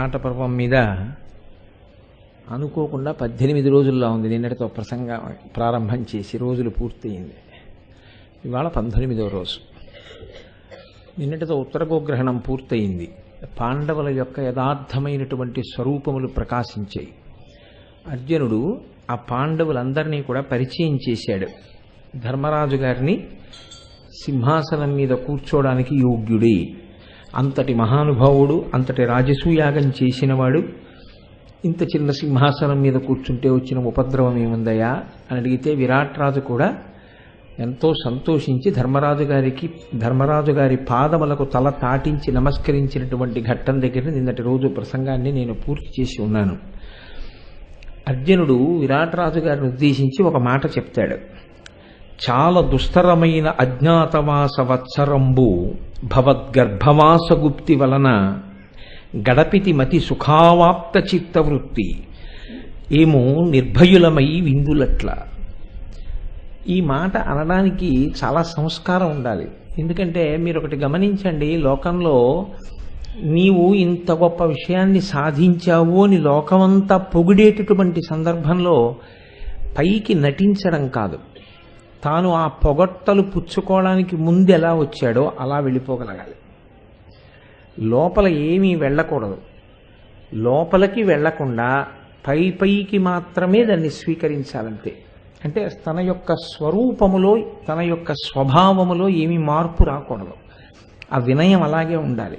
ఆట పర్వం మీద అనుకోకుండా పద్దెనిమిది రోజుల్లో ఉంది. నిన్నటితో ప్రసంగం ప్రారంభం చేసి రోజులు పూర్తయింది. ఇవాళ పంతొమ్మిదవ రోజు. నిన్నటితో ఉత్తర గోగ్రహణం పూర్తయింది. పాండవుల యొక్క యథార్థమైనటువంటి స్వరూపములు ప్రకాశించాయి. అర్జునుడు ఆ పాండవులందరినీ కూడా పరిచయం చేశాడు. ధర్మరాజు గారిని సింహాసనం మీద కూర్చోడానికి యోగ్యుడే. అంతటి మహానుభావుడు అంతటి రాజసూయాగం చేసినవాడు ఇంత చిన్న సింహాసనం మీద కూర్చుంటే వచ్చిన ఉపద్రవం ఏముందయా అని అడిగితే విరాట్ రాజు కూడా ఎంతో సంతోషించి ధర్మరాజు గారికి ధర్మరాజు గారి పాదములకు తల తాటించి నమస్కరించినటువంటి ఘట్టం దగ్గర నిన్నటి రోజు ప్రసంగాన్ని నేను పూర్తి చేసి ఉన్నాను. అర్జునుడు విరాట్ రాజు గారిని ఉద్దేశించి ఒక మాట చెప్తాడు. చాలా దుస్తరమైన అజ్ఞాతవాస వత్సరంబు భవద్గర్భవాసగుప్తి వలన గడపితి మతి సుఖావాప్త చిత్తవృత్తి ఏమో నిర్భయులమై విందులట్ల. ఈ మాట అనడానికి చాలా సంస్కారం ఉండాలి. ఎందుకంటే మీరు ఒకటి గమనించండి లోకంలో నీవు ఇంత గొప్ప విషయాన్ని సాధించావు అని లోకమంతా పొగిడేటటువంటి సందర్భంలో పైకి నటించడం కాదు. తాను ఆ పొగట్టలు పుచ్చుకోవడానికి ముందు ఎలా వచ్చాడో అలా వెళ్ళిపోగలగాలి. లోపల ఏమీ వెళ్ళకూడదు. లోపలికి వెళ్ళకుండా పై పైకి మాత్రమే దాన్ని స్వీకరించాలంతే. అంటే తన యొక్క స్వరూపములో తన యొక్క స్వభావములో ఏమీ మార్పు రాకూడదు. ఆ వినయం అలాగే ఉండాలి.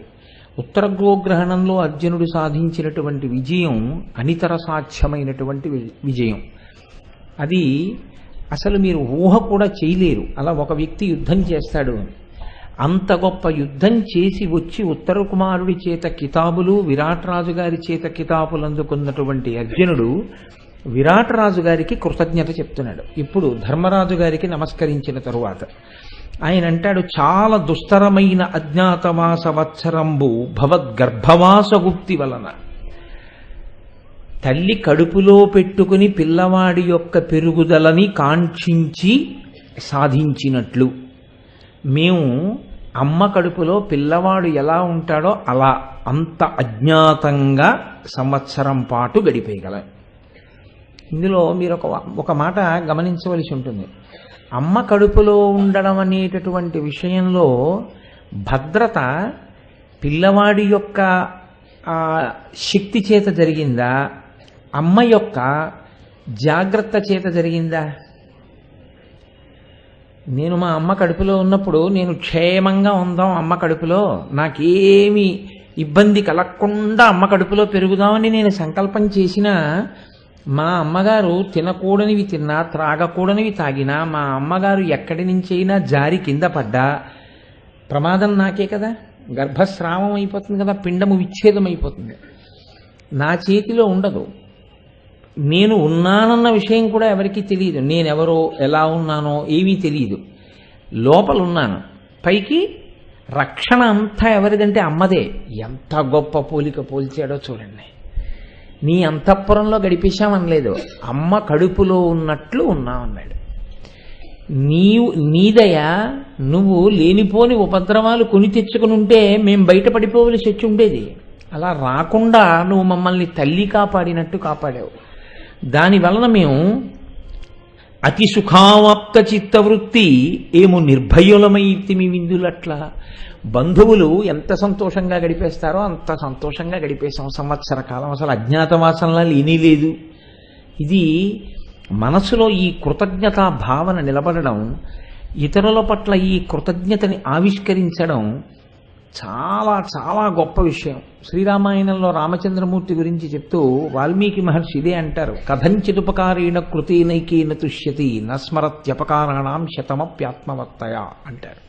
ఉత్తర గోగ్రహణంలో అర్జునుడు సాధించినటువంటి విజయం అనితర సాధ్యమైనటువంటి వి- విజయం. అది అసలు మీరు ఊహ కూడా చేయలేరు. అలా ఒక వ్యక్తి యుద్ధం చేస్తాడు అని. అంత గొప్ప యుద్ధం చేసి వచ్చి ఉత్తర కుమారుడి చేత కితాబులు విరాట్ రాజుగారి చేత కితాబులు అందుకున్నటువంటి అర్జునుడు విరాట్ రాజుగారికి కృతజ్ఞత చెప్తున్నాడు. ఇప్పుడు ధర్మరాజు గారికి నమస్కరించిన తరువాత ఆయన అంటాడు చాలా దుస్తరమైన అజ్ఞాతవాస వత్సరంబు భవద్గర్భవాస గుప్తి వలన తల్లి కడుపులో పెట్టుకుని పిల్లవాడి యొక్క పెరుగుదలని కాంక్షించి సాధించినట్లు. మేము అమ్మ కడుపులో పిల్లవాడు ఎలా ఉంటాడో అలా అంత అజ్ఞాతంగా సంవత్సరం పాటు గడిపేయగలం. ఇందులో మీరు ఒక ఒక మాట గమనించవలసి ఉంటుంది. అమ్మ కడుపులో ఉండడం అనేటటువంటి విషయంలో భద్రత పిల్లవాడి యొక్క శక్తి చేత జరిగిందా? అమ్మ యొక్క జాగ్రత్త చేత జరిగిందా? నేను మా అమ్మ కడుపులో ఉన్నప్పుడు నేను క్షేమంగా ఉందాం అమ్మ కడుపులో. నాకేమి ఇబ్బంది కలగకుండా అమ్మ కడుపులో పెరుగుదామని నేను సంకల్పం చేసిన మా అమ్మగారు తినకూడనివి తిన్నా త్రాగకూడనివి తాగినా మా అమ్మగారు ఎక్కడి నుంచైనా జారి కింద పడ్డా ప్రమాదం నాకే కదా. గర్భస్రావం అయిపోతుంది కదా పిండము విచ్ఛేదం అయిపోతుంది. నా చేతిలో ఉండదు. నేను ఉన్నానన్న విషయం కూడా ఎవరికీ తెలియదు. నేనెవరో ఎలా ఉన్నానో ఏమీ తెలియదు. లోపల ఉన్నాను. పైకి రక్షణ అంతా ఎవరిదంటే అమ్మదే. ఎంత గొప్ప పోలిక పోల్చాడో చూడండి. నీ అంతఃపురంలో గడిపేశామనలేదు. అమ్మ కడుపులో ఉన్నట్లు ఉన్నామన్నాడు. నీవు నీదయ నువ్వు లేనిపోని ఉపద్రవాలు కొని తెచ్చుకుని ఉంటే మేం బయటపడిపోవలసి వచ్చి ఉండేది. అలా రాకుండా నువ్వు మమ్మల్ని తల్లి కాపాడినట్టు కాపాడావు. దాని వలన మేము అతి సుఖావాప్త చిత్తవృత్తి ఏమో నిర్భయులమైతిమి విందులట్లా. బంధువులు ఎంత సంతోషంగా గడిపేస్తారో అంత సంతోషంగా గడిపేసాం సంవత్సర కాలం అసలు అజ్ఞాతవాసంలా లేనీ లేదు. ఇది మనసులో ఈ కృతజ్ఞతా భావన నిలబడడం ఇతరుల పట్ల ఈ కృతజ్ఞతని ఆవిష్కరించడం చాలా చాలా గొప్ప విషయం. శ్రీరామాయణంలో రామచంద్రమూర్తి గురించి చెప్తూ వాల్మీకి మహర్షి ఇదే అంటారు. కథంచిదుపకారేణ కృతీనైకేన తుష్యతి నస్మరత్యపకారాణం శతమప్యాత్మవత్తయ అంటారు.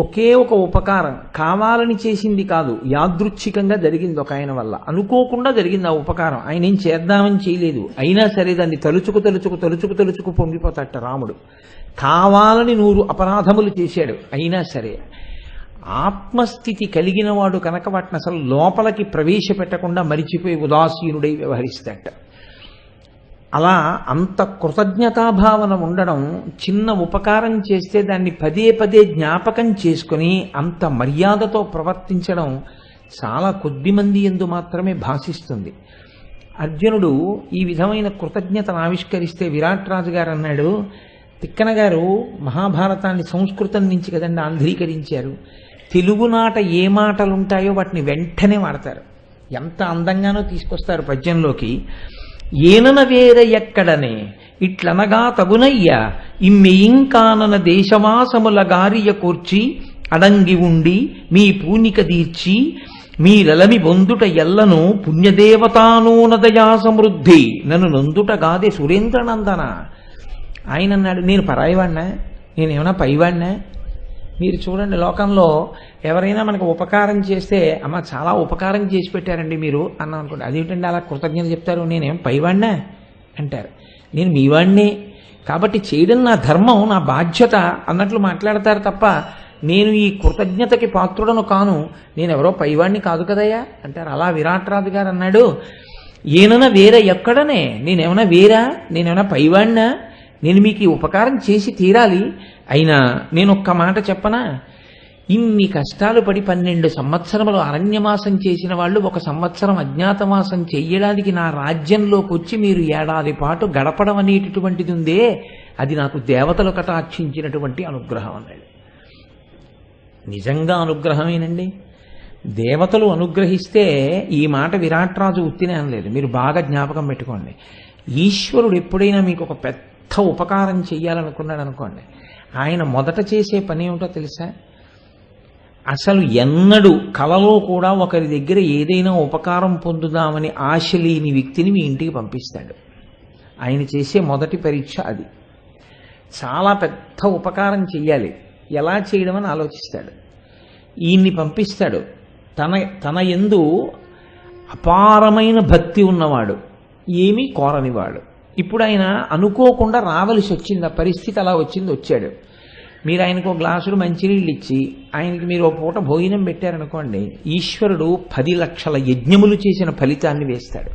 ఒకే ఒక ఉపకారం కావాలని చేసింది కాదు యాదృచ్ఛికంగా జరిగింది ఒక ఆయన వల్ల. అనుకోకుండా జరిగింది ఆ ఉపకారం. ఆయన ఏం చేద్దామని చేయలేదు. అయినా సరే దాన్ని తలుచుకు తలుచుకు తలుచుకు తలుచుకు పొంగిపోతాట రాముడు. కావాలని నూరు అపరాధములు చేశాడు. అయినా సరే ఆత్మస్థితి కలిగిన వాడు కనుక వాటిని అసలు లోపలికి ప్రవేశపెట్టకుండా మరిచిపోయి ఉదాసీనుడై వ్యవహరిస్తాడట. అలా అంత కృతజ్ఞతాభావన ఉండడం చిన్న ఉపకారం చేస్తే దాన్ని పదే పదే జ్ఞాపకం చేసుకుని అంత మర్యాదతో ప్రవర్తించడం చాలా కొద్ది మంది ఎందు మాత్రమే భాషిస్తుంది అర్జునుడు ఈ విధమైన కృతజ్ఞతను ఆవిష్కరిస్తే విరాట్ రాజు గారు అన్నాడు తిక్కన గారు మహాభారతాన్ని సంస్కృతం నుంచి కదండి ఆంధ్రీకరించారు. తెలుగునాట ఏ మాటలు ఉంటాయో వాటిని వెంటనే వాడతారు. ఎంత అందంగానో తీసుకొస్తారు పద్యంలోకి. ఏనన వేర ఎక్కడనే ఇట్లనగా తగునయ్యా ఇమ్మెయింకానన దేశవాసముల గారియ కూర్చి అడంగి ఉండి మీ పూనిక దీర్చి మీరలమి బొందుట ఎల్లను పుణ్యదేవతానూనదయా సమృద్ధి నన్ను నందుట గాదే సురేంద్రనందన. ఆయన అన్నాడు నేను పరాయివాడినా? నేనేమైనా పైవాడినా? మీరు చూడండి లోకంలో ఎవరైనా మనకు ఉపకారం చేస్తే అమ్మ చాలా ఉపకారం చేసి పెట్టారండి మీరు అన్నాం అనుకోండి. అదేంటండి అలా కృతజ్ఞత చెప్తారు? నేనేం పైవాడినా? అంటారు. నేను మీవాడిని కాబట్టి చేయడం నా ధర్మం నా బాధ్యత అన్నట్లు మాట్లాడతారు తప్ప నేను ఈ కృతజ్ఞతకి పాత్రుడను కాను. నేను ఎవరో పైవాడిని కాదు కదయ్యా? అంటారు. అలా విరాట్ రాజు గారు అన్నాడు. ఏనన్నా వేరే ఎక్కడనే? నేనేమైనా వేరా? నేనేమైనా పైవాడినా? నేను మీకు ఈ ఉపకారం చేసి తీరాలి. అయినా నేను ఒక్క మాట చెప్పనా? ఇన్ని కష్టాలు పడి పన్నెండు సంవత్సరములు అరణ్యమాసం చేసిన వాళ్ళు ఒక సంవత్సరం అజ్ఞాతమాసం చెయ్యడానికి నా రాజ్యంలోకి వచ్చి మీరు ఏడాది పాటు గడపడం అనేటటువంటిది ఉందే. అది నాకు దేవతలు కటాక్షించినటువంటి అనుగ్రహం అన్నాడు నిజంగా అనుగ్రహమేనండి? దేవతలు అనుగ్రహిస్తే ఈ మాట విరాట్రాజు ఉత్తినే అనలేదు. మీరు బాగా జ్ఞాపకం పెట్టుకోండి. ఈశ్వరుడు ఎప్పుడైనా మీకు ఒక పెద్ద ఉపకారం చేయాలనుకున్నాడు అనుకోండి. ఆయన మొదట చేసే పని ఏమిటో తెలుసా? అసలు ఎన్నడూ కలలో కూడా ఒకరి దగ్గర ఏదైనా ఉపకారం పొందుదామని ఆశ లేని వ్యక్తిని మీ ఇంటికి పంపిస్తాడు. ఆయన చేసే మొదటి పరీక్ష అది. చాలా పెద్ద ఉపకారం చెయ్యాలి. ఎలా చేయడం అని ఆలోచిస్తాడు. ఈయన్ని పంపిస్తాడు. తన తన ఎందు అపారమైన భక్తి ఉన్నవాడు. ఏమీ కోరనివాడు. ఇప్పుడు ఆయన అనుకోకుండా రావలసి వచ్చింది? ఆ పరిస్థితి అలా వచ్చింది వచ్చాడు. మీరు ఆయనకు ఒక మంచినీళ్ళు ఇచ్చి ఆయనకి మీరు ఒక పూట భోజనం పెట్టారనుకోండి ఈశ్వరుడు పది లక్షల యజ్ఞములు చేసిన ఫలితాన్ని వేస్తాడు.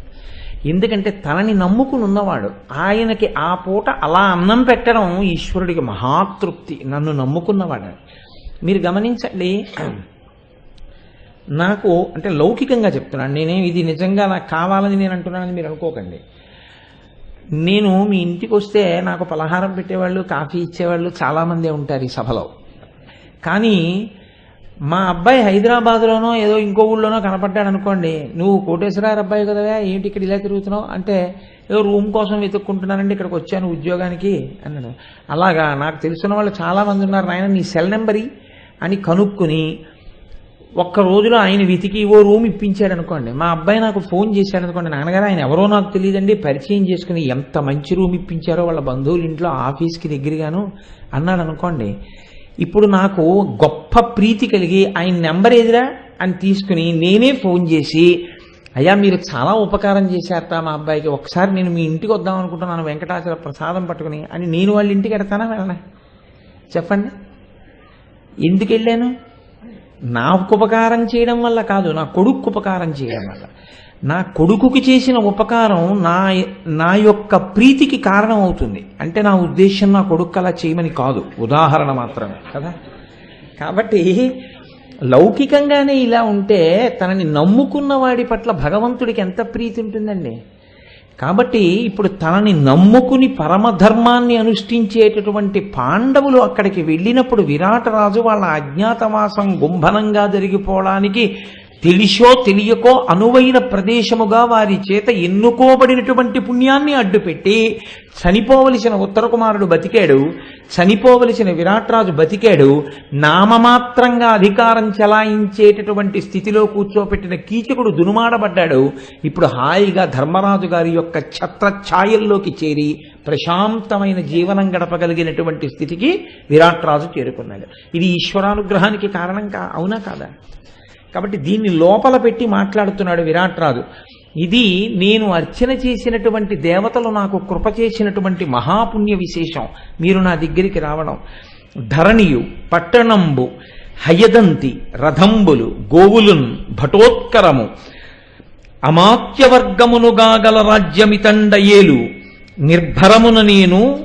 ఎందుకంటే తనని నమ్ముకుని ఉన్నవాడు. ఆయనకి ఆ పూట అలా అన్నం పెట్టడం ఈశ్వరుడికి మహాతృప్తి నన్ను నమ్ముకున్నవాడు. మీరు గమనించండి నాకు అంటే లౌకికంగా చెప్తున్నాను. నేనే ఇది నిజంగా నాకు కావాలని నేను అంటున్నానని మీరు అనుకోకండి. నేను మీ ఇంటికి వస్తే నాకు పలహారం పెట్టేవాళ్ళు కాఫీ ఇచ్చేవాళ్ళు చాలామందే ఉంటారు ఈ సభలో. కానీ మా అబ్బాయి హైదరాబాద్లోనో ఏదో ఇంకో ఊళ్ళోనో కనపడ్డాడు అనుకోండి నువ్వు కోటేశ్వరారు అబ్బాయి కదా ఏంటి ఇక్కడ ఇలా తిరుగుతున్నావు? అంటే ఏదో రూమ్ కోసం వెతుక్కుంటున్నానండి ఇక్కడికి వచ్చాను ఉద్యోగానికి అన్నాడు. అలాగా నాకు తెలుసున్న వాళ్ళు చాలామంది ఉన్నారు. నాయన నీ సెల్ నెంబరి? అని కనుక్కుని ఒక్క రోజులో ఆయన వెతికి ఓ రూమ్ ఇప్పించాడు అనుకోండి మా అబ్బాయి నాకు ఫోన్ చేశాడు అనుకోండి నాన్నగారు ఆయన ఎవరో నాకు తెలియదండి. పరిచయం చేసుకుని ఎంత మంచి రూమ్ ఇప్పించారో వాళ్ళ బంధువుల ఇంట్లో ఆఫీస్కి దగ్గరగాను అన్నాడు అనుకోండి ఇప్పుడు నాకు గొప్ప ప్రీతి కలిగి ఆయన నెంబర్ ఏదిరా అని తీసుకుని నేనే ఫోన్ చేసి అయ్యా మీరు చాలా ఉపకారం చేశారట మా అబ్బాయికి. ఒకసారి నేను మీ ఇంటికి వద్దాం అనుకుంటున్నాను. వెంకటాచల ప్రసాదం పట్టుకుని. అని నేను వాళ్ళ ఇంటికి వెడతానా వెళ్ళనా? చెప్పండి. ఎందుకు వెళ్ళాను? నాకు ఉపకారం చేయడం వల్ల కాదు నా కొడుకు ఉపకారం చేయడం వల్ల. నా కొడుకుకి చేసిన ఉపకారం నా నా యొక్క ప్రీతికి కారణం అవుతుంది అంటే నా ఉద్దేశం నా కొడుకు అలా చేయమని కాదు. ఉదాహరణ మాత్రమే కదా? కాబట్టి లౌకికంగానే ఇలా ఉంటే తనని నమ్ముకున్న వాడి పట్ల భగవంతుడికి ఎంత ప్రీతి ఉంటుందండి? కాబట్టి ఇప్పుడు తనని నమ్ముకుని పరమధర్మాన్ని అనుష్ఠించేటటువంటి పాండవులు అక్కడికి వెళ్ళినప్పుడు విరాటరాజు వాళ్ళ అజ్ఞాతవాసం గుంభనంగా జరిగిపోవడానికి తెలిసో తెలియకో అనువైన ప్రదేశముగా వారి చేత ఎన్నుకోబడినటువంటి పుణ్యాన్ని అడ్డుపెట్టి చనిపోవలసిన ఉత్తర కుమారుడు బతికాడు చనిపోవలసిన విరాట్రాజు బతికాడు నామమాత్రంగా అధికారం చెలాయించేటటువంటి స్థితిలో కూర్చోపెట్టిన కీచకుడు దునుమాడబడ్డాడు. ఇప్పుడు హాయిగా ధర్మరాజు గారి యొక్క ఛత్రఛాయల్లోకి చేరి ప్రశాంతమైన జీవనం గడపగలిగినటువంటి స్థితికి విరాట్రాజు చేరుకున్నాడు. ఇది ఈశ్వరానుగ్రహానికి కారణం కా అవునా కాదా? కాబట్టి దీన్ని లోపల పెట్టి మాట్లాడుతున్నాడు విరాట్ రాజు. ఇది నేను అర్చన చేసినటువంటి దేవతలు నాకు కృప చేసినటువంటి మహాపుణ్య విశేషం. మీరు నా దగ్గరికి రావడం. ధరణియు పట్టణంబు హయదంతి రథంబులు గోవులున్ భటోత్కరము అమాత్యవర్గమునుగా గల రాజ్యమితండయేలు నిర్భరమున నేను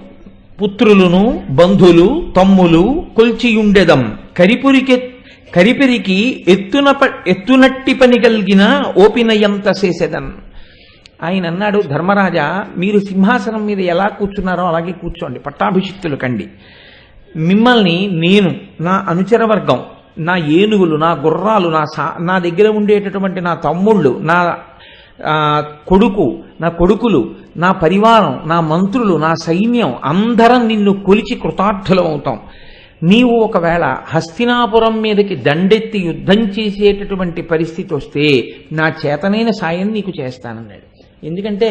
పుత్రులును బంధులు తమ్ములు కొల్చియుండెదం కరిపురికె కరిపెరికి ఎత్తున ప- ఎత్తునట్టి పని కలిగిన ఓపినయంత చేసేదన్. ఆయన అన్నాడు ధర్మరాజా మీరు సింహాసనం మీద ఎలా కూర్చున్నారో అలాగే కూర్చోండి. పట్టాభిషిక్తులు కండి. మిమ్మల్ని నేను నా అనుచర వర్గం నా ఏనుగులు నా గుర్రాలు నా సా నా దగ్గర ఉండేటటువంటి నా తమ్ముళ్ళు నా కొడుకు నా కొడుకులు నా పరివారం నా మంత్రులు నా సైన్యం అందరం నిన్ను కొలిచి కృతార్థులం అవుతాం నీవు ఒకవేళ హస్తినాపురం మీదకి దండెత్తి యుద్ధం చేసేటటువంటి పరిస్థితి వస్తే నా చేతనైన సాయం నీకు చేస్తానన్నాడు. ఎందుకంటే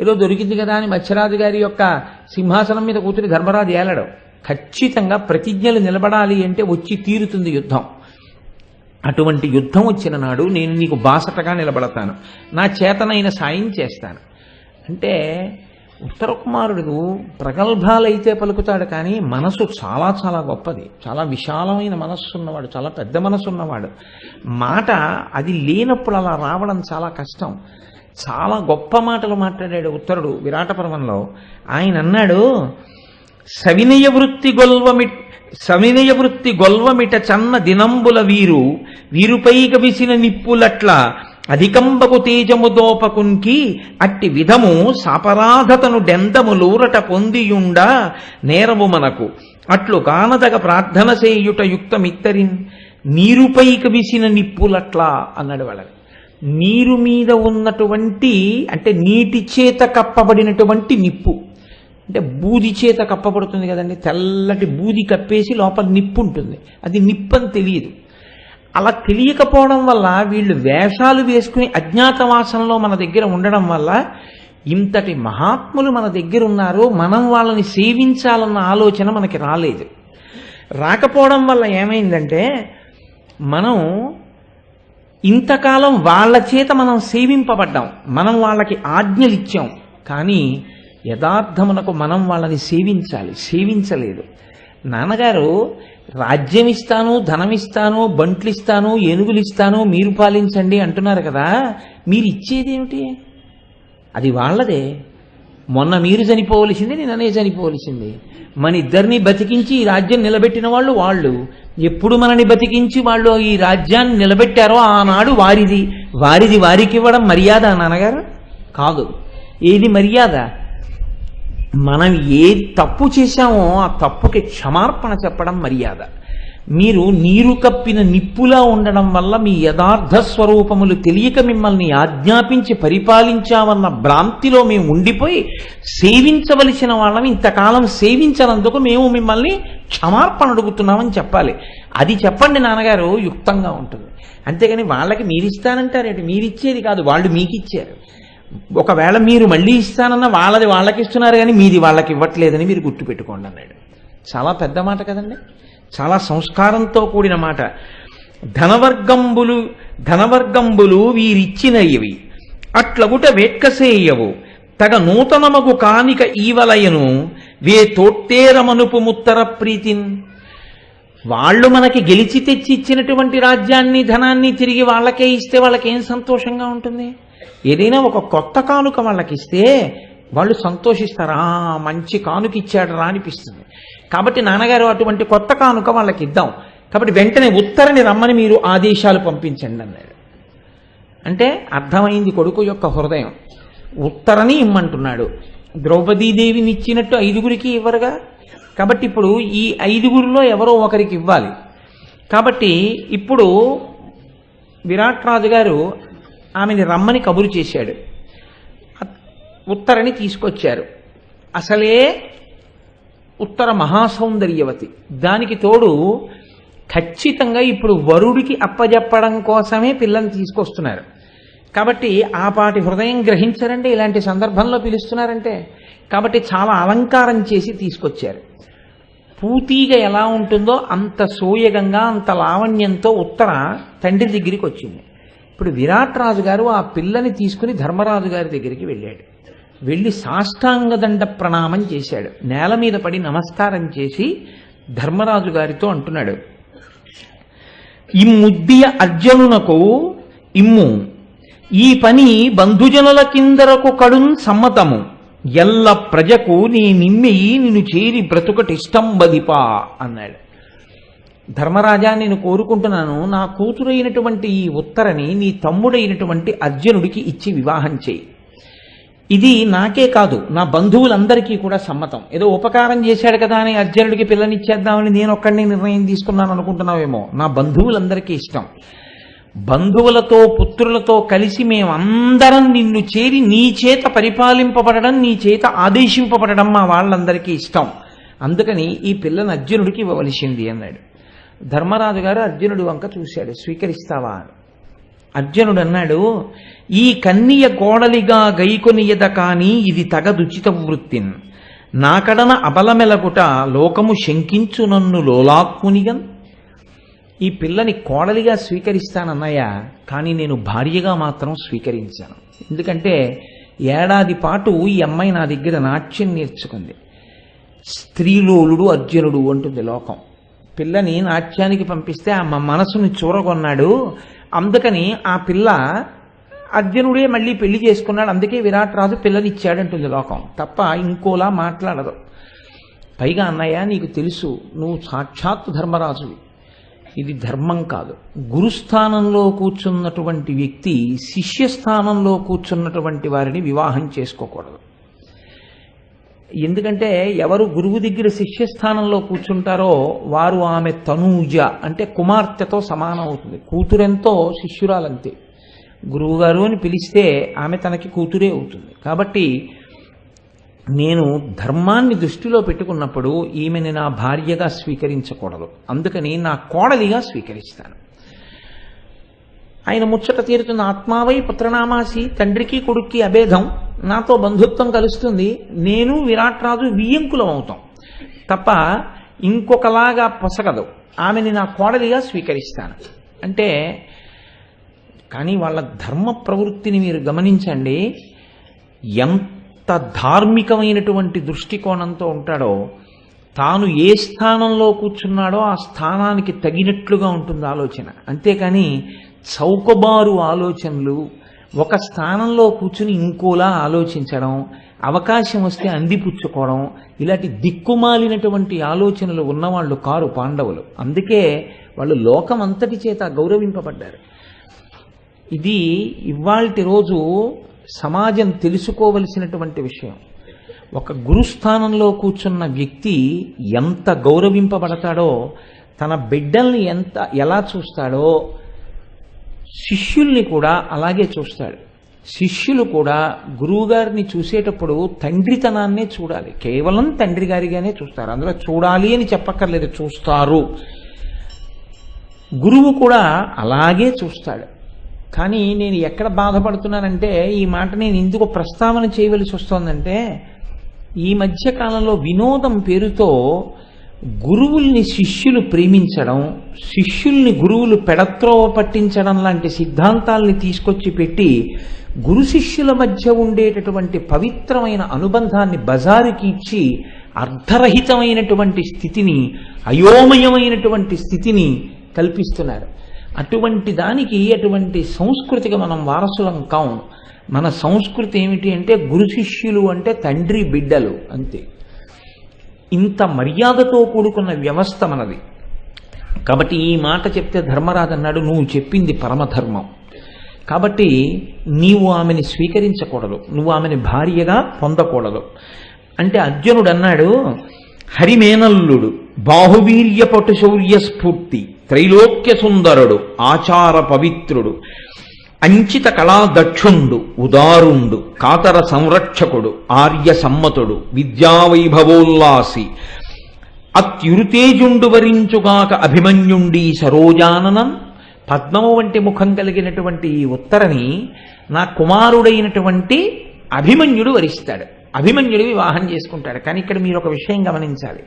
ఏదో దొరికింది కదా అని మత్స్యరాజు గారి యొక్క సింహాసనం మీద కూతురి ధర్మరాజు ఏలడం. ఖచ్చితంగా ప్రతిజ్ఞలు నిలబడాలి అంటే వచ్చి తీరుతుంది యుద్ధం. అటువంటి యుద్ధం వచ్చిన నాడు నేను నీకు బాసటగా నిలబడతాను. నా చేతనైన సాయం చేస్తాను. అంటే ఉత్తర కుమారుడు ప్రగల్భాలైతే పలుకుతాడు కానీ మనసు చాలా చాలా గొప్పది. చాలా విశాలమైన మనస్సు ఉన్నవాడు చాలా పెద్ద మనసు ఉన్నవాడు మాట అది లేనప్పుడు అలా రావడం చాలా కష్టం. చాలా గొప్ప మాటలు మాట్లాడాడు ఉత్తరుడు విరాట పర్వంలో. ఆయన అన్నాడు సవినయ వృత్తి గొల్వమి సవినయ వృత్తి గొల్వమిట చన్న దినంబుల వీరు వీరుపై విసిన నిప్పులట్ల అధికంబకు తేజముదోపకుంకి అట్టి విధము సాపరాధతను డెందములూరట పొందియుండ నేరము మనకు. అట్లు కానదగ ప్రార్థన చేయుట యుక్తమిత్తరిన్ నీరుపైకి విసిన నిప్పులట్లా అన్నాడు వాళ్ళని నీరు మీద ఉన్నటువంటి అంటే నీటి చేత కప్పబడినటువంటి నిప్పు. అంటే బూది చేత కప్పబడుతుంది కదండి తెల్లటి బూది కప్పేసి లోపల నిప్పు ఉంటుంది అది నిప్పు అని తెలియదు. అలా తెలియకపోవడం వల్ల వీళ్ళు వేషాలు వేసుకుని అజ్ఞాతవాసంలో మన దగ్గర ఉండడం వల్ల ఇంతటి మహాత్ములు మన దగ్గర ఉన్నారు మనం వాళ్ళని సేవించాలన్న ఆలోచన మనకి రాలేదు. రాకపోవడం వల్ల ఏమైందంటే మనం ఇంతకాలం వాళ్ళ చేత మనం సేవింపబడ్డాం. మనం వాళ్ళకి ఆజ్ఞలు ఇచ్చాం. కానీ యథార్థమునకు మనం వాళ్ళని సేవించాలి సేవించలేదు. నాన్నగారు రాజ్యం ఇస్తాను ధనం ఇస్తాను బంట్లు ఇస్తాను ఏనుగులు ఇస్తాను మీరు పాలించండి అంటున్నారు కదా. మీరు ఇచ్చేదేమిటి అది వాళ్ళదే. మొన్న మీరు చనిపోవలసింది నేననే చనిపోవలసింది. మన ఇద్దరిని బతికించి ఈ రాజ్యం నిలబెట్టిన వాళ్ళు వాళ్ళు. ఎప్పుడు మనని బతికించి వాళ్ళు ఈ రాజ్యాన్ని నిలబెట్టారో ఆనాడు వారిది. వారిది వారికి ఇవ్వడం మర్యాద నాన్నగారు? కాదు. ఏది మర్యాద? మనం ఏ తప్పు చేశామో ఆ తప్పుకి క్షమార్పణ చెప్పడం మర్యాద. మీరు నీరు కప్పిన నిప్పులా ఉండడం వల్ల మీ యథార్థ స్వరూపములు తెలియక మిమ్మల్ని ఆజ్ఞాపించి పరిపాలించామన్న భ్రాంతిలో మేము ఉండిపోయి సేవించవలసిన వాళ్ళం ఇంతకాలం సేవించనందుకు మేము మిమ్మల్ని క్షమార్పణ అడుగుతున్నామని చెప్పాలి. అది చెప్పండి నాన్నగారు యుక్తంగా ఉంటుంది. అంతేగాని వాళ్ళకి మీరు ఇస్తానంటారేంటి మీరు ఇచ్చేది కాదు వాళ్ళు మీకు ఇచ్చారు ఒకవేళ మీరు మళ్ళీ ఇస్తానన్న వాళ్ళది వాళ్ళకి ఇస్తున్నారు కానీ మీది వాళ్ళకి ఇవ్వట్లేదని మీరు గుర్తుపెట్టుకోండి అన్నాడు. చాలా పెద్ద మాట కదండి? చాలా సంస్కారంతో కూడిన మాట. ధనవర్గంబులు ధనవర్గంబులు వీరిచ్చినవి అట్లగుట వేట్కసేయవు తగ నూతనమగు కానిక ఈవలయను వే తోట్టేరమనుపు ముత్తర ప్రీతిన్. వాళ్ళు మనకి గెలిచి తెచ్చి ఇచ్చినటువంటి రాజ్యాన్ని ధనాన్ని తిరిగి వాళ్ళకే ఇస్తే వాళ్ళకేం సంతోషంగా ఉంటుంది? ఏదైనా ఒక కొత్త కానుక వాళ్ళకి ఇస్తే వాళ్ళు సంతోషిస్తారు? ఆ మంచి కానుక ఇచ్చాడు రా అనిపిస్తుంది. కాబట్టి నాన్నగారు అటువంటి కొత్త కానుక వాళ్ళకి ఇద్దాం. కాబట్టి వెంటనే ఉత్తరని రమ్మని మీరు ఆదేశాలు పంపించండి అన్నాడు. అంటే అర్థమైంది కొడుకు యొక్క హృదయం. ఉత్తరని ఇమ్మంటున్నాడు. ద్రౌపదీదేవిని ఇచ్చినట్టు ఐదుగురికి ఇవ్వరుగా? కాబట్టి ఇప్పుడు ఈ ఐదుగురిలో ఎవరో ఒకరికి ఇవ్వాలి. కాబట్టి ఇప్పుడు విరాట్ రాజు గారు ఆమెని రమ్మని కబురు చేశాడు. ఉత్తరని తీసుకొచ్చారు. అసలే ఉత్తర మహాసౌందర్యవతి. దానికి తోడు ఖచ్చితంగా ఇప్పుడు వరుడికి అప్పజెప్పడం కోసమే పిల్లని తీసుకొస్తున్నారు. కాబట్టి ఆ పాటి హృదయం గ్రహించారంటే ఇలాంటి సందర్భంలో పిలుస్తున్నారంటే. కాబట్టి చాలా అలంకారం చేసి తీసుకొచ్చారు. పూతీగా ఎలా ఉంటుందో అంత సోయగంగా అంత లావణ్యంతో ఉత్తర తండ్రి దగ్గరికి వచ్చింది. ఇప్పుడు విరాట్ రాజు గారు ఆ పిల్లని తీసుకుని ధర్మరాజు గారి దగ్గరికి వెళ్ళాడు. వెళ్ళి సాష్టాంగదండ ప్రణామం చేశాడు. నేల మీద పడి నమస్కారం చేసి ధర్మరాజు గారితో అంటున్నాడు. ఇమ్ముద్దియ అర్జునునకు ఇమ్ము. ఈ పని బంధుజనుల కిందరకు కడున్ సమ్మతము. ఎల్ల ప్రజకు నీ నిమ్మి నిన్ను చేరి బ్రతుకటిష్టం బదిపా అన్నాడు. ధర్మరాజా నేను కోరుకుంటున్నాను నా కూతురైనటువంటి ఈ ఉత్తరని నీ తమ్ముడైనటువంటి అర్జునుడికి ఇచ్చి వివాహం చేయి. ఇది నాకే కాదు నా బంధువులందరికీ కూడా సమ్మతం. ఏదో ఉపకారం చేశాడు కదా అని అర్జునుడికి పిల్లనిచ్చేద్దామని నేను ఒక్కడిని నిర్ణయం తీసుకున్నాను అనుకుంటున్నావేమో. నా బంధువులందరికీ ఇష్టం. బంధువులతో పుత్రులతో కలిసి మేమందరం నిన్ను చేరి నీ చేత పరిపాలింపబడడం నీ చేత ఆదేశింపబడడం మా వాళ్ళందరికీ ఇష్టం. అందుకని ఈ పిల్లని అర్జునుడికి ఇవ్వవలసింది అన్నాడు. ధర్మరాజు గారు అర్జునుడి వంక చూశాడు. స్వీకరిస్తావా అని. అర్జునుడు అన్నాడు ఈ కన్నీయ కోడలిగా గైకొనియద కాని ఇది తగదుచిత వృత్తిన్. నాకడన అబలమెలగుట లోకము శంకించు నన్ను లోలాత్మునిగన్ ఈ పిల్లని కోడలిగా స్వీకరిస్తానన్నయ్య కానీ నేను భార్యగా మాత్రం స్వీకరించాను. ఎందుకంటే ఏడాది పాటు ఈ అమ్మాయి నా దగ్గర నాట్యం నేర్చుకుంది. స్త్రీలోలుడు అర్జునుడు అంటుంది లోకం. పిల్లని నాట్యానికి పంపిస్తే ఆ మ- మనసుని చూరగొన్నాడు. అందుకని ఆ పిల్ల అర్జునుడే మళ్ళీ పెళ్ళి చేసుకున్నాడు. అందుకే విరాట్ రాజు పిల్లనిచ్చాడంటుంది లోకం. తప్ప ఇంకోలా మాట్లాడదు. పైగా అన్నయ్య నీకు తెలుసు నువ్వు సాక్షాత్ ధర్మరాజువి. ఇది ధర్మం కాదు. గురుస్థానంలో కూర్చున్నటువంటి వ్యక్తి శిష్యస్థానంలో కూర్చున్నటువంటి వారిని వివాహం చేసుకోకూడదు. ఎందుకంటే ఎవరు గురువు దగ్గర శిష్యస్థానంలో కూర్చుంటారో వారు ఆమె తనూజ అంటే కుమార్తెతో సమానం అవుతుంది. కూతురెంతో శిష్యురాలంతే. గురువుగారు అని పిలిస్తే ఆమె తనకి కూతురే అవుతుంది. కాబట్టి నేను ధర్మాన్ని దృష్టిలో పెట్టుకున్నప్పుడు ఈమెని నా భార్యగా స్వీకరించకూడదు. అందుకని నా కోడలిగా స్వీకరిస్తాను. ఆయన ముచ్చట తీరుతున్న ఆత్మావై పుత్రనామాసి తండ్రికి కొడుక్కి అభేదం నాతో బంధుత్వం కలుస్తుంది నేను విరాట్ రాజు వియ్యంకులం అవుతాం. తప్ప ఇంకొకలాగా పొసగదు. ఆమెని నా కోడలిగా స్వీకరిస్తాను. అంటే కానీ వాళ్ళ ధర్మ ప్రవృత్తిని మీరు గమనించండి. ఎంత ధార్మికమైనటువంటి దృష్టికోణంతో ఉంటాడో తాను ఏ స్థానంలో కూర్చున్నాడో ఆ స్థానానికి తగినట్లుగా ఉంటుంది ఆలోచన. అంతేకాని చౌకబారు ఆలోచనలు ఒక స్థానంలో కూర్చుని ఇంకోలా ఆలోచించడం అవకాశం వస్తే అందిపుచ్చుకోవడం ఇలాంటి దిక్కుమాలినటువంటి ఆలోచనలు ఉన్నవాళ్ళు కారు పాండవులు. అందుకే వాళ్ళు లోకం అంతటి చేత గౌరవింపబడ్డారు. ఇది ఇవాల్టి రోజు సమాజం తెలుసుకోవలసినటువంటి విషయం. ఒక గురుస్థానంలో కూర్చున్న వ్యక్తి ఎంత గౌరవింపబడతాడో తన బిడ్డల్ని ఎంత ఎలా చూస్తాడో శిష్యుల్ని కూడా అలాగే చూస్తాడు శిష్యులు కూడా గురువుగారిని చూసేటప్పుడు తండ్రితనాన్నే చూడాలి. కేవలం తండ్రి గారిగానే చూస్తారు. అందులో చూడాలి అని చెప్పక్కర్లేదు. చూస్తారు. గురువు కూడా అలాగే చూస్తాడు. కానీ నేను ఎక్కడ బాధపడుతున్నానంటే ఈ మాట నేను ఎందుకు ప్రస్తావన చేయవలసి వస్తోందంటే ఈ మధ్య కాలంలో వినోదం పేరుతో గురువుల్ని శిష్యులు ప్రేమించడం శిష్యుల్ని గురువులు పెడత్రోవ పట్టించడం లాంటి సిద్ధాంతాల్ని తీసుకొచ్చి పెట్టి గురు శిష్యుల మధ్య ఉండేటటువంటి పవిత్రమైన అనుబంధాన్ని బజారుకి ఇచ్చి అర్ధరహితమైనటువంటి స్థితిని అయోమయమైనటువంటి స్థితిని కల్పిస్తున్నారు. అటువంటి దానికి అటువంటి సంస్కృతికి మనం వారసులం కావు మన సంస్కృతి ఏమిటి అంటే గురు శిష్యులు అంటే తండ్రి బిడ్డలు అంతే. ఇంత మర్యాదతో కూడుకున్న వ్యవస్థ మనది. కాబట్టి ఈ మాట చెప్తే ధర్మరాజు అన్నాడు నువ్వు చెప్పింది పరమధర్మం. కాబట్టి నీవు ఆమెని స్వీకరించకూడదు. నువ్వు ఆమెని భార్యగా పొందకూడదు. అంటే అర్జునుడు అన్నాడు హరిమేనల్లుడు బాహువీర్యపటు శౌర్య స్ఫూర్తి త్రైలోక్య సుందరుడు ఆచార పవిత్రుడు అంచిత కళా దక్షుండు ఉదారుండు కాతర సంరక్షకుడు ఆర్య సమ్మతుడు విద్యావైభవోల్లాసి అత్యురుతేజుండు వరించుగాక అభిమన్యుండి సరోజాననం. పద్మము వంటి ముఖం కలిగినటువంటి ఈ ఉత్తరని నా కుమారుడైనటువంటి అభిమన్యుడు వరిస్తాడు. అభిమన్యుడు వివాహం చేసుకుంటాడు. కానీ ఇక్కడ మీరు ఒక విషయం గమనించాలి.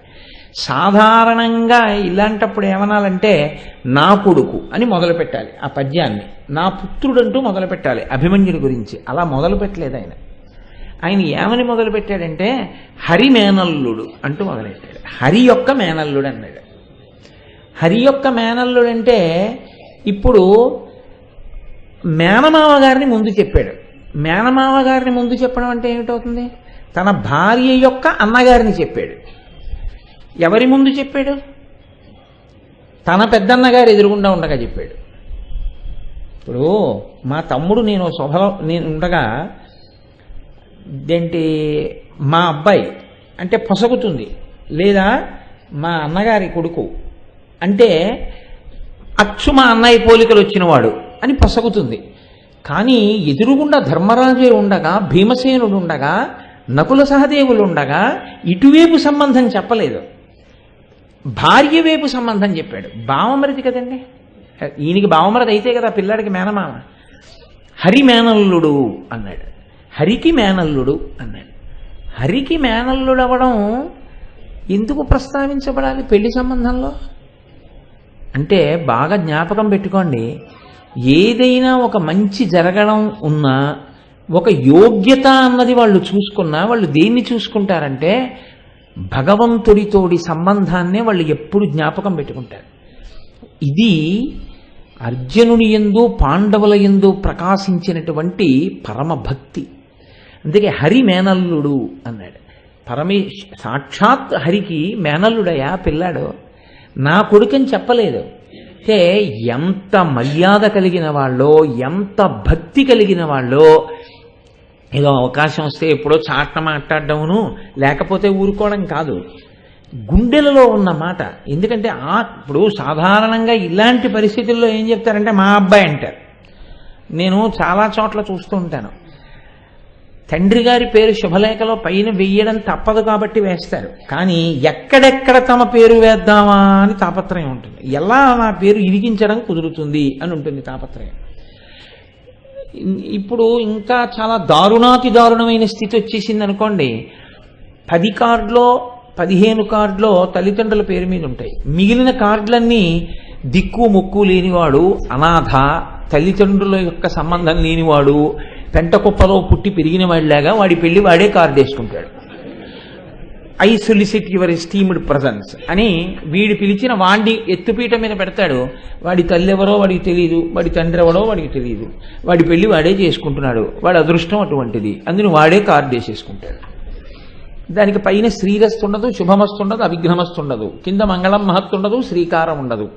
సాధారణంగా ఇలాంటప్పుడు ఏమనాలంటే నా కొడుకు అని మొదలు పెట్టాలి ఆ పద్యాన్ని. నా పుత్రుడంటూ మొదలు పెట్టాలి అభిమన్యుడి గురించి. అలా మొదలు పెట్టలేదు ఆయన. ఆయన ఏమని మొదలు పెట్టాడంటే హరి మేనల్లుడు అంటూ మొదలెట్టాడు. హరి యొక్క మేనల్లుడు అన్నాడు. హరి యొక్క మేనల్లుడు అంటే ఇప్పుడు మేనమామ గారిని ముందు చెప్పాడు. మేనమామ గారిని ముందు చెప్పడం అంటే ఏమిటవుతుంది? తన భార్య యొక్క అన్నగారిని చెప్పాడు. ఎవరి ముందు చెప్పాడు? తన పెద్దన్న గారు ఎదురుగుండా ఉండగా చెప్పాడు. ఇప్పుడు మా తమ్ముడు నేను సభలో నేను ఉండగా ఏంటి మా అబ్బాయి అంటే పొసగుతుంది. లేదా మా అన్నగారి కొడుకు అంటే అచ్చు మా అన్నయ్య పోలికలు వచ్చినవాడు అని పొసగుతుంది. కానీ ఎదురుగుండా ధర్మరాజే ఉండగా భీమసేనుడు ఉండగా నకుల సహదేవులు ఉండగా ఇటువైపు సంబంధం చెప్పలేదు. భార్య వైపు సంబంధం చెప్పాడు. బావమరిది కదండి? ఈయనకి బావమరిది అయితే కదా పిల్లాడికి మేనమామ. హరి మేనల్లుడు అన్నాడు. హరికి మేనల్లుడు అన్నాడు. హరికి మేనల్లుడు అవ్వడం ఎందుకు ప్రస్తావించబడాలి పెళ్ళి సంబంధంలో? అంటే బాగా జ్ఞాపకం పెట్టుకోండి. ఏదైనా ఒక మంచి జరగడం ఉన్నా ఒక యోగ్యత అన్నది వాళ్ళు చూసుకున్నా వాళ్ళు దేన్ని చూసుకుంటారంటే భగవంతుడితోడి సంబంధాన్నే వాళ్ళు ఎప్పుడు జ్ఞాపకం పెట్టుకుంటారు. ఇది అర్జునుని ఎందు పాండవుల ఎందు ప్రకాశించినటువంటి పరమభక్తి అందుకే హరి మేనల్లుడు అన్నాడు. పరమే సాక్షాత్ హరికి మేనల్లుడయా పిల్లాడు. నా కొడుకని చెప్పలేదు. అంటే ఎంత మర్యాద కలిగిన వాళ్ళో ఎంత భక్తి కలిగిన వాళ్ళో ఏదో అవకాశం వస్తే ఎప్పుడో చాట్న మాట్లాడడమును లేకపోతే ఊరుకోవడం కాదు. గుండెలలో ఉన్న మాట. ఎందుకంటే ఆ ఇప్పుడు సాధారణంగా ఇలాంటి పరిస్థితుల్లో ఏం చెప్తారంటే మా అబ్బాయి అంటారు. నేను చాలా చోట్ల చూస్తూ ఉంటాను. తండ్రి గారి పేరు శుభలేఖలో పైన వెయ్యడం తప్పదు కాబట్టి వేస్తారు. కానీ ఎక్కడెక్కడ తమ పేరు వేద్దామా అని తాపత్రయం ఉంటుంది. ఎలా నా పేరు ఇరిగించడం కుదురుతుంది అని ఉంటుంది తాపత్రయం. ఇప్పుడు ఇంకా చాలా దారుణాతి దారుణమైన స్థితి వచ్చేసింది అనుకోండి పది కార్డులో పదిహేను కార్డులో తల్లిదండ్రుల పేరు మీద ఉంటాయి. మిగిలిన కార్డులన్నీ దిక్కు ముక్కు లేనివాడు అనాథ తల్లిదండ్రుల యొక్క సంబంధం లేనివాడు పెంట కుప్పలో పుట్టి పెరిగిన వాడిలాగా వాడి పెళ్ళి వాడే కార్డు వేసుకుంటాడు. I solicit your esteemed presence అని వీడు పిలిచిన వాండి ఎత్తుపీట మీద పెడతాడు. వాడి తల్లి ఎవరో వాడికి తెలియదు వాడి తండ్రి ఎవరో వాడికి తెలియదు వాడి పెళ్ళి వాడే చేసుకుంటున్నాడు. వాడి అదృష్టం అటువంటిది. అందుని వాడే కార్డు వేసేసుకుంటాడు. దానికి పైన శ్రీరస్తుండదు శుభమస్తుండదు శుభమస్తు ఉండదు. కింద మంగళం మహత్తు ఉండదు శ్రీకారం ఉండదు.